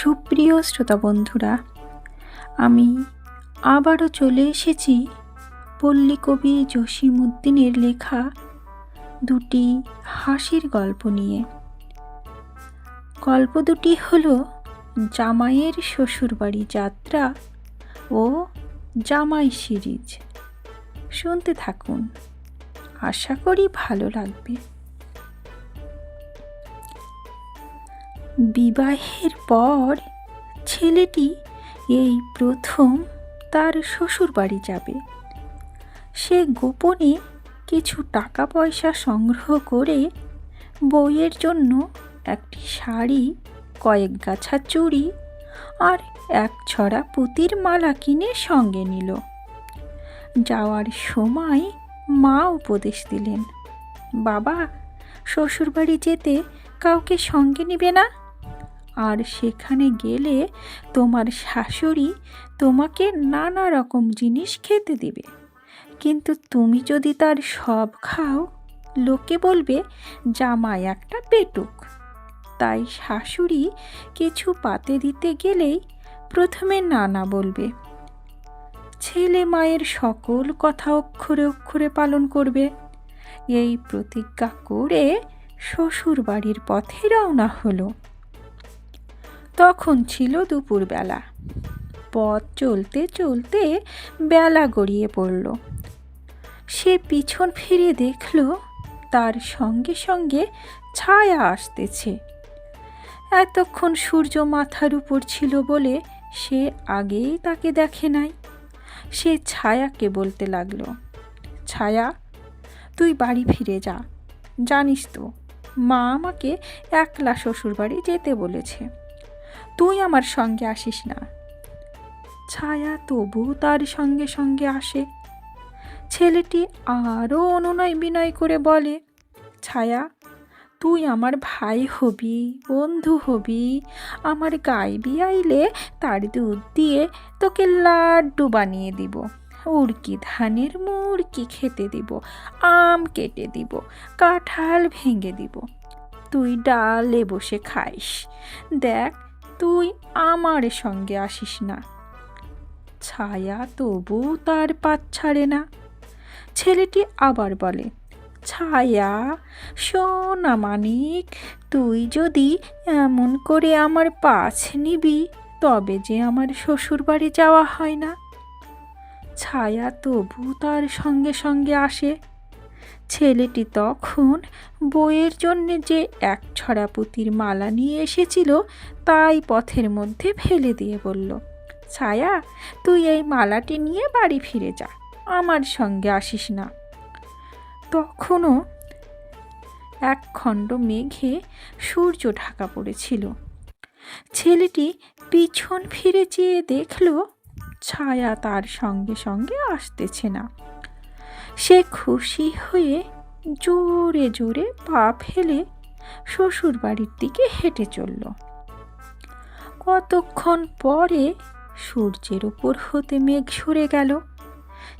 সুপ্রিয় শ্রোতা বন্ধুরা, আমি আবারও চলে এসেছি পল্লী কবি জসিমুদ্দিনের লেখা দুটি হাসির গল্প নিয়ে। গল্প দুটি হল জামাইয়ের শ্বশুরবাড়ি যাত্রা ও জামাই সিরিজ। শুনতে থাকুন, আশা করি ভালো লাগবে। বিবাহের পর ছেলেটি এই প্রথম তার শ্বশুর বাড়ি যাবে। সে গোপনে কিছু টাকা পয়সা সংগ্রহ করে বইয়ের জন্য একটি শাড়ি, কয়েক গাছা চুড়ি আর এক ছড়া পুতির মালা কিনে সঙ্গে নিল। যাওয়ার সময় মা উপদেশ দিলেন, বাবা, শ্বশুরবাড়ি যেতে কাউকে সঙ্গে নিবে না? আর সেখানে গেলে তোমার শাশুড়ি তোমাকে নানা রকম জিনিস খেতে দিবে। কিন্তু তুমি যদি তার সব খাও, লোকে বলবে, জামাই একটা পেটুক। তাই শাশুড়ি কিছু পাতে দিতে গেলেই প্রথমে নানা বলবে, ছেলে মায়ের সকল কথা অক্ষরে অক্ষরে পালন করবে। এই প্রতিজ্ঞা করে শ্বশুর বাড়ির পথে রওনা হলো। তখন ছিল দুপুরবেলা। পথ চলতে চলতে বেলা গড়িয়ে পড়ল। সে পিছন ফিরে দেখল, তার সঙ্গে সঙ্গে ছায়া আসতেছে। এতক্ষণ সূর্য মাথার উপর ছিল বলে সে আগেই তাকে দেখে নাই। সে ছায়াকে বলতে লাগল, ছায়া, তুই বাড়ি ফিরে যা। জানিস তো, মা আমাকে একলা শ্বশুরবাড়ি যেতে বলেছে। তুই আমার সঙ্গে আসিস না। ছায়া তবু তার সঙ্গে সঙ্গে আসে। ছেলেটি আরও অনুনয় বিনয় করে বলে, ছায়া, তুই আমার ভাই হবি, বন্ধু হবি, আমার গাইবি আইলে তার দুধ দিয়ে তোকে লাড্ডু বানিয়ে দিব, উড়কি ধানের মুড়কি খেতে দিব, আম কেটে দিব, কাঁঠাল ভেঙে দিব। তুই ডালে বসে খাইস। দেখ তুই আমার সঙ্গে আসিস না। ছায়া তবু তার পাত ছাড়ে না। ছেলেটি আবার বলে, ছায়া সোনা মানিক তুই যদি এমন করে আমার পাছ নিবি, তবে যে আমার শ্বশুর বাড়ি যাওয়া হয় না। ছায়া তবু তার সঙ্গে সঙ্গে আসে ছেলেটি তখন বইয়ের জন্যে যে এক ছড়া পুঁতির মালা নিয়ে এসেছিল, তাই পথের মধ্যে ফেলে দিয়ে বলল, ছায়া, তুই এই মালাটি নিয়ে বাড়ি ফিরে যা, আমার সঙ্গে আসিস না। তখনও এক খণ্ড মেঘে সূর্য ঢাকা পড়েছিল। ছেলেটি পিছন ফিরে চেয়ে দেখল, ছায়া তার সঙ্গে সঙ্গে আসতেছে না। সে খুশি হয়ে জোরে জোরে পা ফেলে শ্বশুর বাড়ির দিকে হেঁটে চলল। কতক্ষণ পরে সূর্যের উপর হতে মেঘ সরে গেল।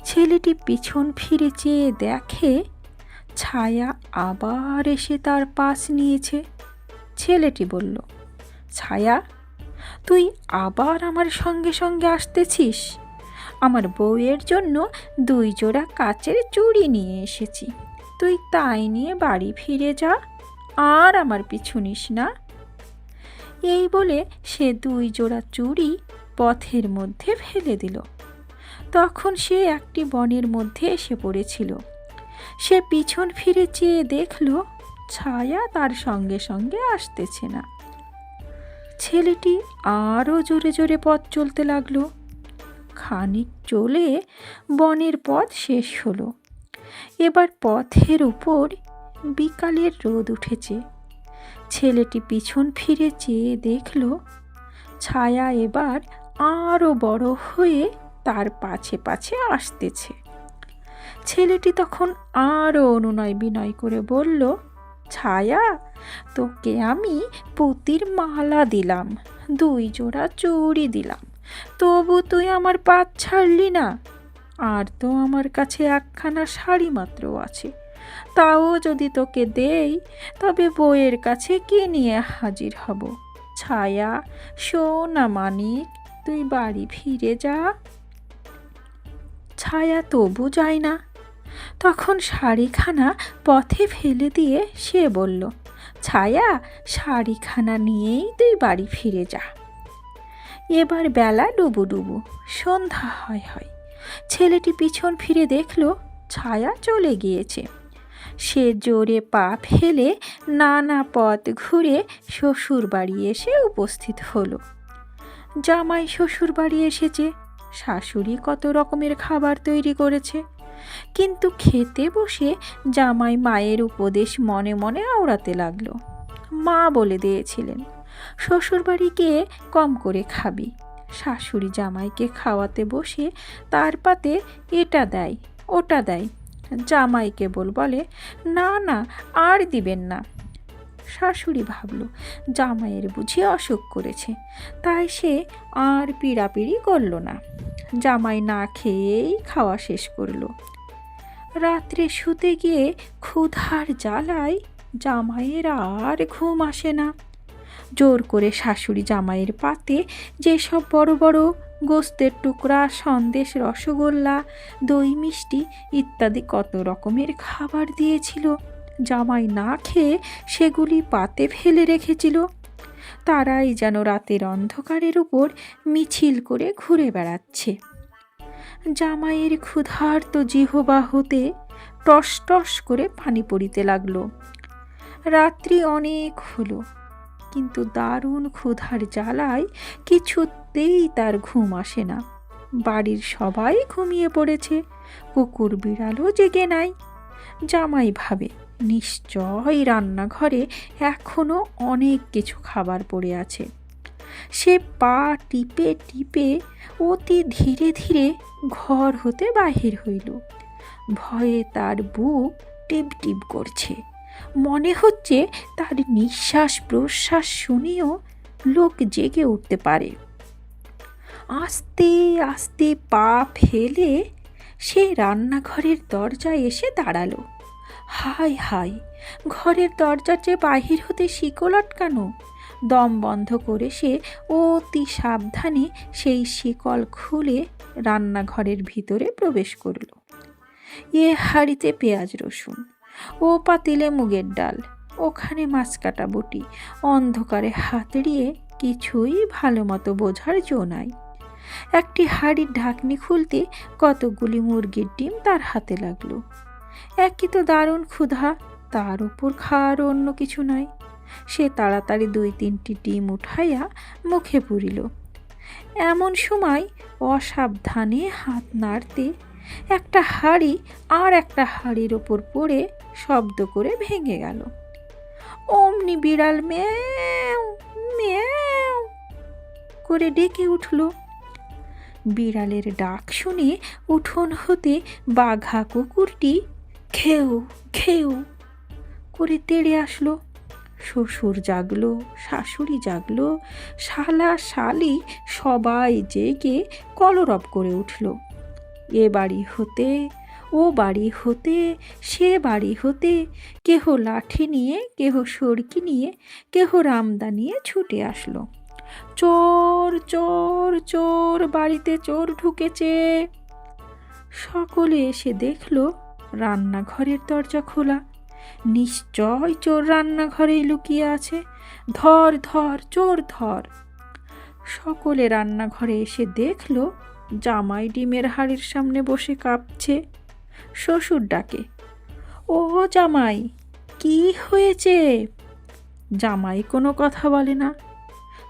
ছেলেটি পিছন ফিরে চেয়ে দেখে ছায়া আবার এসে তার পাশ নিয়েছে। ছেলেটি বলল, ছায়া, তুই আবার আমার সঙ্গে সঙ্গে আসতেছিস? আমার বউয়ের জন্য দুই জোড়া কাচের চুড়ি নিয়ে এসেছি। তুই তাই নিয়ে বাড়ি ফিরে যা, আর আমার পিছু নিস না। এই বলে সে দুই জোড়া চুড়ি পথের মধ্যে ফেলে দিল। তখন সে একটি বনের মধ্যে এসে পড়েছিল। সে পিছন ফিরে চেয়ে দেখল, ছায়া তার সঙ্গে সঙ্গে আসতেছে না। ছেলেটি আরও জোরে জোরে পথ চলতে লাগল। খানিক চলে বনের পথ শেষ হলো। এবার পথের উপর বিকালের রোদ উঠেছে। ছেলেটি পিছন ফিরে চেয়ে দেখল, ছায়া এবার আরও বড় হয়ে তার পাছে পাছে আসতেছে। ছেলেটি তখন আরও অনুনয় বিনয় করে বলল, ছায়া, তোকে আমি পুতির মালা দিলাম, দুই জোড়া চুড়ি দিলাম। তবু তুই আমার পাত ছাড়লি না। আর তো আমার কাছে একখানা শাড়ি মাত্র আছে। তাও যদি তোকে দেই, তবে বইয়ের কাছে কি নিয়ে হাজির হব? ছায়া সোনা মানিক, তুই বাড়ি ফিরে যা। ছায়া তবু যায় না। তখন শাড়িখানা পথে ফেলে দিয়ে সে বলল, ছায়া, শাড়িখানা নিয়েই তুই বাড়ি ফিরে যা। এবার বেলা ডুবু ডুবু, সন্ধ্যা হয় হয়। ছেলেটি পিছন ফিরে দেখল ছায়া চলে গিয়েছে। সে জোরে পা ফেলে নানা পথ ঘুরে শ্বশুর বাড়ি এসে উপস্থিত হলো। জামাই শ্বশুর বাড়ি এসেছে, শাশুড়ি কত রকমের খাবার তৈরি করেছে। কিন্তু খেতে বসে জামাই মায়ের উপদেশ মনে মনে আওড়াতে লাগল। মা বলে দিয়েছিলেন শ্বশুরবাড়ি গিয়ে কম করে খাবি। শাশুড়ি জামাইকে খাওয়াতে বসে তার পাতে এটা দেয়, ওটা দেয়। জামাই কেবল বলে, না না, আর দিবেন না। শাশুড়ি ভাবল, জামাইয়ের বুঝি অসুখ করেছে, তাই সে আর পিড়াপিড়ি করল না। জামাই না খেয়েই খাওয়া শেষ করল। রাত্রে শুতে গিয়ে ক্ষুধার জ্বালায় জামাইয়ের আর ঘুম আসে না। জোর করে শাশুড়ি জামাইয়ের পাতে যেসব বড় বড় গোস্তের টুকরা, সন্দেশ, রসগোল্লা, দই, মিষ্টি ইত্যাদি কত রকমের খাবার দিয়েছিল, জামাই না খেয়ে সেগুলি পাতে ফেলে রেখেছিল। তারাই যেন রাতের অন্ধকারের উপর মিছিল করে ঘুরে বেড়াচ্ছে। জামাইয়ের ক্ষুধার্ত জিহবা হতে টস টস করে পানি পড়িতে লাগল। রাত্রি অনেক হলো। কিন্তু দারুণ ক্ষুধার জ্বালায় কিছুতেই তার ঘুম আসে না। বাড়ির সবাই ঘুমিয়ে পড়েছে, কুকুর বিড়ালও জেগে নাই। জামাই ভাবে নিশ্চয় রান্নাঘরে এখনও অনেক কিছু খাবার পড়ে আছে। সে পা টিপে টিপে অতি ধীরে ধীরে ঘর হতে বাহির হইল। ভয়ে তার বুক টিপ টিপ করছে। মনে হচ্ছে তার নিঃশ্বাস প্রশ্বাস শুনেও লোক জেগে উঠতে পারে। আস্তে আস্তে পা ফেলে সে রান্নাঘরের দরজায় এসে দাঁড়াল। হাই হাই ঘরের দরজার যে বাহির হতে শিকল আটকানো, দম বন্ধ করে সে অতি সাবধানে সেই শিকল খুলে রান্নাঘরের ভিতরে প্রবেশ করল। এ হাঁড়িতে পেঁয়াজ রসুন ও পাতিলে মুগের ডাল। ওখানে মাছ কাটা বটি। অন্ধকারে হাতড়িয়ে কিছুই ভালো মতো বোঝার জো নাই। একটি হাড়ির ঢাকনি খুলতে কতগুলি মুরগির ডিম তার হাতে লাগল। একই তো দারুণ ক্ষুধা, তার উপর খাওয়ার অন্য কিছু নাই। সে তাড়াতাড়ি দুই তিনটি ডিম উঠাইয়া মুখে পুরিল। এমন সময় অসাবধানে হাত নাড়তে একটা হাড়ি আর একটা হাড়ির ওপর পড়ে শব্দ করে ভেঙে গেল। অমনি বিড়াল ম্যাও ম্যাও করে ডেকে উঠল। বিড়ালের ডাক শুনে উঠোন হতে বাঘা কুকুরটি খেউ খেউ করে তেড়ে আসলো। শ্বশুর জাগলো, শাশুড়ি জাগলো, শালা শালি সবাই জেগে কলরব করে উঠল। এ বাড়ি হতে ও বাড়ি হতে, সে বাড়ি হতে, কেহ লাঠি নিয়ে, কেহ সরকি নিয়ে, কেহ রামদা নিয়ে ছুটে আসলো। চোর চোর চোর, বাড়িতে চোর ঢুকেছে। সকলে এসে দেখল, রান্নাঘরের দরজা খোলা। নিশ্চয় চোর রান্নাঘরেই লুকিয়ে আছে। ধর ধর, চোর, ধর। সকলে রান্নাঘরে এসে দেখল, জামাই ডিমের হাড়ির সামনে বসে কাঁপছে। শ্বশুর ডাকে ও জামাই, কি হয়েছে? জামাই কোনো কথা বলে না।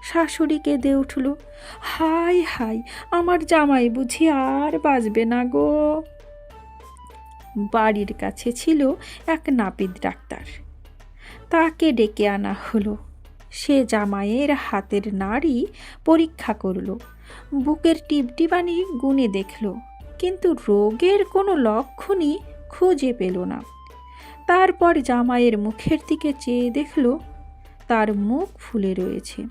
শাশুড়ি কেঁদে উঠল, হাই হাই, আমার জামাই বুঝি আর বাঁচবে না গো। বাড়ির কাছে ছিল এক নাপিত ডাক্তার। তাকে ডেকে আনা হলো। সে জামাইয়ের হাতের নাড়ি পরীক্ষা করল। বুকের টিপটিবানি গুনে দেখল। কিন্তু রোগের কোনো লক্ষণই খুঁজে পেল না। তারপর জামাইয়ের মুখের দিকে চেয়ে দেখল, তার মুখ ফুলে রয়েছে।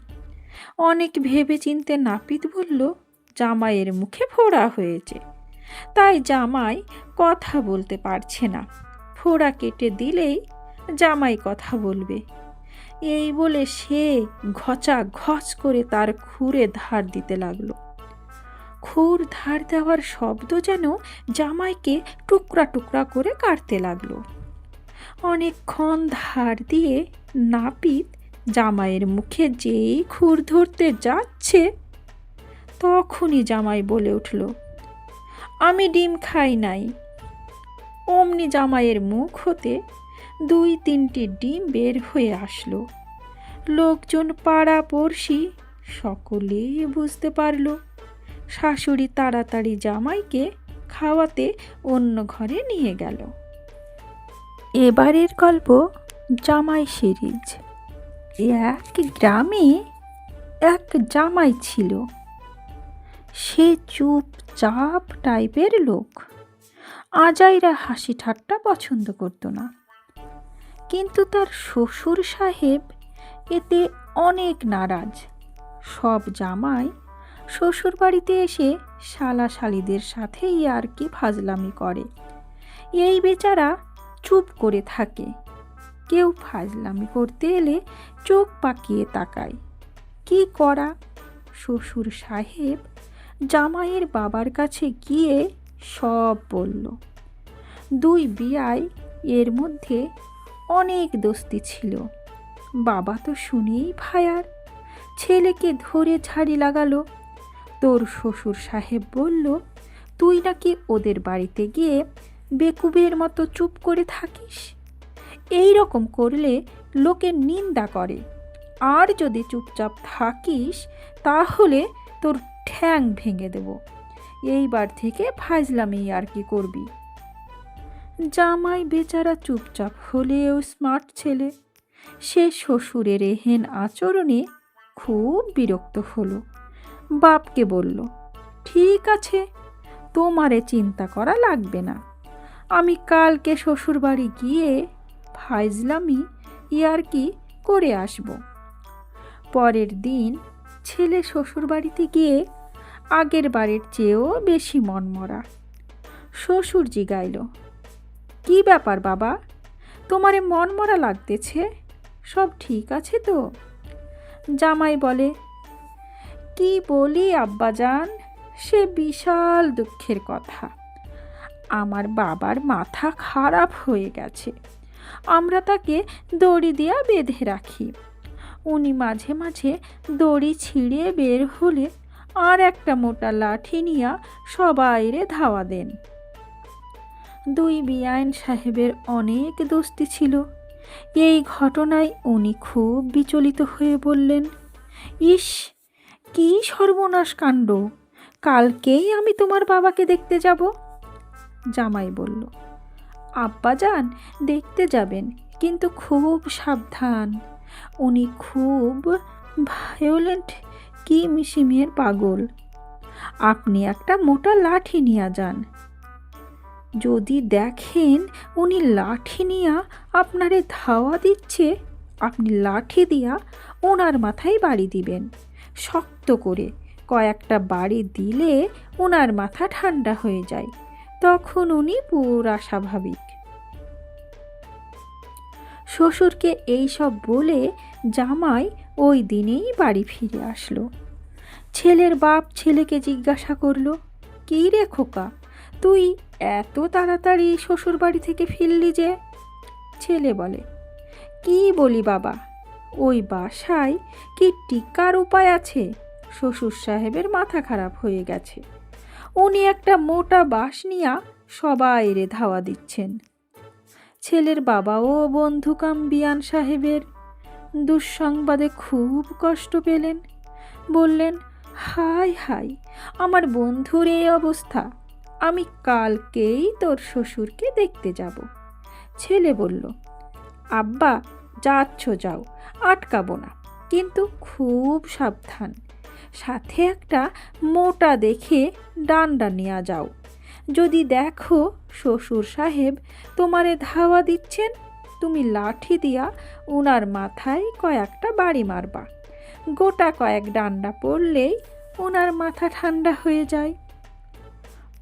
অনেক ভেবে চিনতে নাপিত বলল, জামাইয়ের মুখে ফোড়া হয়েছে। তাই জামাই কথা বলতে পারছে না। ফোড়া কেটে দিলেই জামাই কথা বলবে। এই বলে সে ঘচা ঘচ করে তার খুরে ধার দিতে লাগল। খুর ধার দেওয়ার শব্দ যেন জামাইকে টুকরা টুকরা করে কাটতে লাগল। অনেকক্ষণ ধার দিয়ে নাপিত জামাইয়ের মুখে যেই খুর ধরতে যাচ্ছে, তখনই জামাই বলে উঠল, আমি ডিম খাই নাই। অমনি জামাইয়ের মুখ হতে দুই তিনটি ডিম বের হয়ে আসলো। লোকজন পাড়া পড়শি সকলেই বুঝতে পারল শাশুড়ি তাড়াতাড়ি জামাইকে খাওয়াতে অন্য ঘরে নিয়ে গেল। এবারের গল্প জামাই সিরিজ। এক গ্রামে এক জামাই ছিল। সে চুপচাপ টাইপের লোক। আজাইরা হাসি ঠাট্টা পছন্দ করতো না। কিন্তু তার শ্বশুর সাহেব এতে অনেক নারাজ। সব জামাই শ্বশুর বাড়িতে এসে শালা শালিদের সাথেই আর কি ফাজলামি করে। এই বেচারা চুপ করে থাকে। কেউ ফাজলামি করতে এলে চোখ পাকিয়ে তাকায়। কি করা? শ্বশুর সাহেব জামাইয়ের বাবার কাছে গিয়ে সব বলল, দুই বিয়াই এর মধ্যে অনেক দোস্তি ছিল। বাবা তো শুনেই ভায়ার। ছেলেকে ধরে ঝাড়ি লাগালো। তোর শ্বশুর সাহেব বলল, তুই নাকি ওদের বাড়িতে গিয়ে বেকুবের মতো চুপ করে থাকিস? এই রকম করলে লোকের নিন্দা করে। আর যদি চুপচাপ থাকিস, তাহলে তোর ঠ্যাং ভেঙে দেব। এইবার থেকে ফাজলামি আর কি করবি? জামাই বেচারা চুপচাপ হলেও স্মার্ট ছেলে। সে শ্বশুরের এহেন আচরণে খুব বিরক্ত হলো। বাপকে বলল, ঠিক আছে, তোমারে চিন্তা করা লাগবে না। আমি কালকে শ্বশুরবাড়ি গিয়ে ফাইজলামি ইয়ারকি করে আসব? পরের দিন ছেলে শ্বশুরবাড়িতে গিয়ে আগের বাড়ির চেয়েও বেশি মনমরা। শ্বশুর জিগাইল, কি ব্যাপার বাবা, তোমারে মনমরা লাগতেছে? সব ঠিক আছে তো? জামাই বলে কি বলি, আব্বাজান, সে বিশাল দুঃখের কথা। আমার বাবার মাথা খারাপ হয়ে গেছে। আমরা তাকে দড়ি দিয়া বেঁধে রাখি। উনি মাঝে মাঝে দড়ি ছিঁড়ে বের হলে আর একটা মোটা লাঠি নিয়া সবাইরে ধাওয়া দেন। দুই বিআইন সাহেবের অনেক দোস্তি ছিল। এই ঘটনায় উনি খুব বিচলিত হয়ে বললেন, ইস কি সর্বনাশ কাণ্ড? কালকেই আমি তোমার বাবাকে দেখতে যাব। জামাই বলল আব্বা যান দেখতে যাবেন, কিন্তু খুব সাবধান। উনি খুব ভায়োলেন্ট কি মিশিমিয়ের পাগল। আপনি একটা মোটা লাঠি নিয়ে যান। যদি দেখেন উনি লাঠি নিয়া আপনারে ধাওয়া দিচ্ছে, আপনি লাঠি দিয়া ওনার মাথায় বাড়ি দিবেন। শক্ত করে কয়েকটা বাড়ি দিলে ওনার মাথা ঠান্ডা হয়ে যায়। তখন উনি পুরা স্বাভাবিক। শ্বশুরকে এই সব বলে জামাই ওই দিনেই বাড়ি ফিরে আসলো। ছেলের বাপ ছেলেকে জিজ্ঞাসা করল, কী রে খোকা, তুই এত তাড়াতাড়ি শ্বশুর বাড়ি থেকে ফিরলি যে? ছেলে বলে, কি বলি বাবা ওই বাসায় কি টিকার উপায় আছে? শ্বশুর সাহেবের মাথা খারাপ হয়ে গেছে। উনি একটা মোটা বাঁশ নিয়া সবাইরে ধাওয়া দিচ্ছেন। ছেলের বাবাও বন্ধুকাম বিয়ান সাহেবের। দুঃসংবাদে খুব কষ্ট পেলেন। বললেন, হাই হাই, আমার বন্ধুর এই অবস্থা। আমি কালকেই তোর শ্বশুরকে দেখতে যাব। ছেলে বলল, আব্বা যাচ্ছ যাও, আটকাবো না। কিন্তু খুব সাবধান। সাথে একটা মোটা দেখে ডান্ডা নিয়ে যাও। যদি দেখো শ্বশুর সাহেব তোমারে ধাওয়া দিচ্ছেন, তুমি লাঠি দিয়া উনার মাথায় কয়েকটা বাড়ি মারবা। গোটা কয়েক ডান্ডা পড়লেই ওনার মাথা ঠান্ডা হয়ে যায়।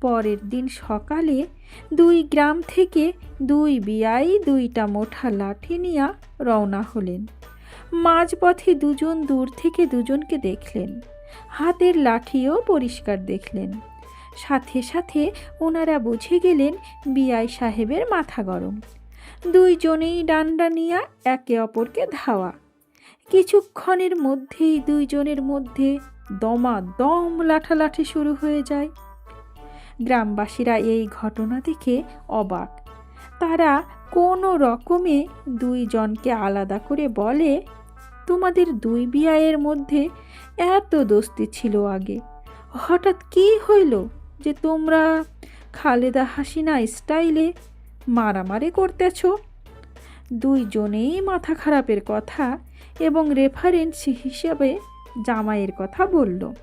পরের দিন সকালে দুই গ্রাম থেকে দুই বিয়াই দুইটা মোটা লাঠি নিয়া রওনা হলেন। মাঝপথে দুজন দূর থেকে দুজনকে দেখলেন। হাতের লাঠিও পরিষ্কার দেখলেন। সাথে সাথে ওনারা বুঝে গেলেন বিআই সাহেবের মাথা গরম। দুইজনেই ডান্ডা নিয়ে একে অপরকে ধাওয়া। কিছুক্ষণের মধ্যেই দুইজনের মধ্যে দমা দম লাঠালাঠি শুরু হয়ে যায়। গ্রামবাসীরা এই ঘটনা দেখে অবাক। তারা কোনো রকমে দুইজনকে আলাদা করে বলে, তোমাদের দুই বিয়ায়ের মধ্যে এত দোস্তি ছিল আগে। হঠাৎ কি হইল যে তোমরা খালেদা হাসিনা স্টাইলে মারামারি করতেছ? দুইজনেই মাথা খারাপের কথা এবং রেফারেন্স হিসাবে জামাইয়ের কথা বলল।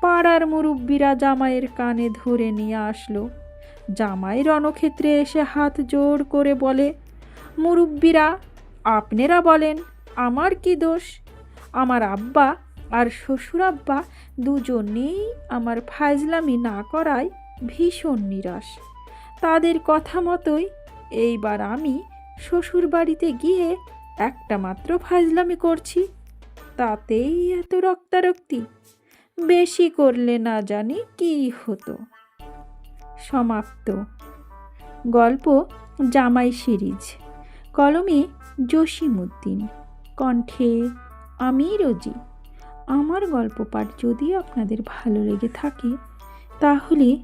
পাড়ার মুরব্বীরা জামাইয়ের কানে ধরে নিয়ে আসলো। জামাই রণক্ষেত্রে এসে হাত জোর করে বলে, মুরব্বীরা, আপনারা বলেন, আমার কি দোষ? আমার আব্বা আর শ্বশুর আব্বা দুজনেই আমার ফাজলামি না করায় ভীষণ নিরাশ। তাদের কথা মতোই এইবার আমি শ্বশুর বাড়িতে গিয়ে একটা মাত্র ফাজলামি করছি। তাতেই এত রক্তারক্তি। বেশি করলে না জানি কি হতো। সমাপ্ত। গল্প জামাই সিরিজ। কলমে জসিমুদ্দিন কণ্ঠে, আমি রোজি। আমার গল্প পাঠ যদি আপনাদের ভালো লেগে থাকে, তাহলে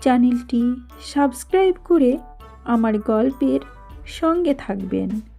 চ্যানেলটি সাবস্ক্রাইব করে আমার গল্পের সঙ্গে থাকবেন।